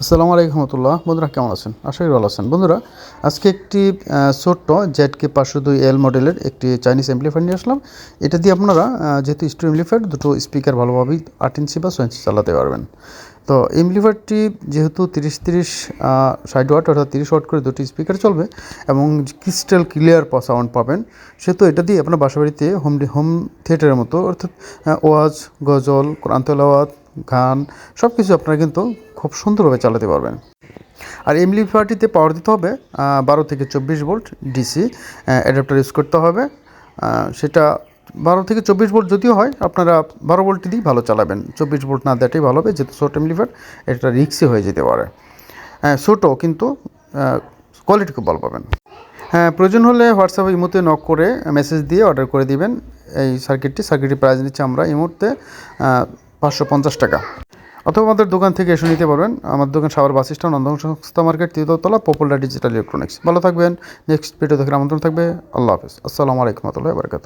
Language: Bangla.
আসসালামু আলাইকুম রহমতুল্লাহ। বন্ধুরা, কেমন আছেন? আশা করি ভালো আছেন। বন্ধুরা, আজকে একটি ছোট্ট জেড কে পাঁচশো দুই এল মডেলের একটি চাইনিজ এমপ্লিফায়ার নিয়ে আসলাম। এটা দিয়ে আপনারা যেহেতু স্টুডিও এমপ্লিফায়ার দুটো স্পিকার ভালোভাবেই আট ইঞ্চি বা ছয় ইঞ্চি চালাতে পারবেন। তো এমপ্লিফায়ারটি যেহেতু তিরিশ তিরিশ ষাট ওয়াট, অর্থাৎ তিরিশ ওয়াট করে দুটি স্পিকার চলবে এবং ক্রিস্টাল ক্লিয়ার সাউন্ড পাবেন, সেহেতু এটা দিয়ে আপনার বাসাবাড়িতে হোম হোম থিয়েটারের মতো, অর্থাৎ ওয়াজ, গজল কোরআন তেলাওয়াত গান সব কিছু আপনারা কিন্তু খুব সুন্দরভাবে চালাতে পারবেন। আর এমপ্লিফায়ারটিতে পাওয়ার দিতে হবে বারো থেকে চব্বিশ ভোল্ট ডিসি অ্যাডাপ্টার ইউজ করতে হবে। সেটা বারো থেকে চব্বিশ ভোল্ট যদিও হয়, আপনারা বারো ভোল্টটি দিয়েই ভালো চালাবেন। চব্বিশ ভোল্ট না দেওয়াটাই ভালো হবে, যেহেতু শর্ট এমপ্লিফায়ার এটা রিক্সি হয়ে যেতে পারে। হ্যাঁ ছোটো কিন্তু কোয়ালিটি খুব ভালো পাবেন। হ্যাঁ প্রয়োজন হলে হোয়াটসঅ্যাপে ইমোতে নক করে মেসেজ দিয়ে অর্ডার করে দিবেন। এই সার্কিটটি সার্কিটটি প্রাইস নিচ্ছে আমরা এই মুহূর্তে। পাঁচশো পঞ্চাশ টাকা। অথবা আমাদের দোকান থেকে এসে নিতে পারবেন। আমার দোকান সাবার বাস স্ট্যান্ড সংস্থা মার্কেট তৃতীয়তলা পপুলার ডিজিটাল ইলেকট্রনিক্স। ভালো থাকবেন। নেক্সট ভিডিও দেখার আমন্ত্রণ থাকবে। আল্লাহ হাফিজ। আসসালামু আলাইকুম রহমতুল্লাহ বারকাত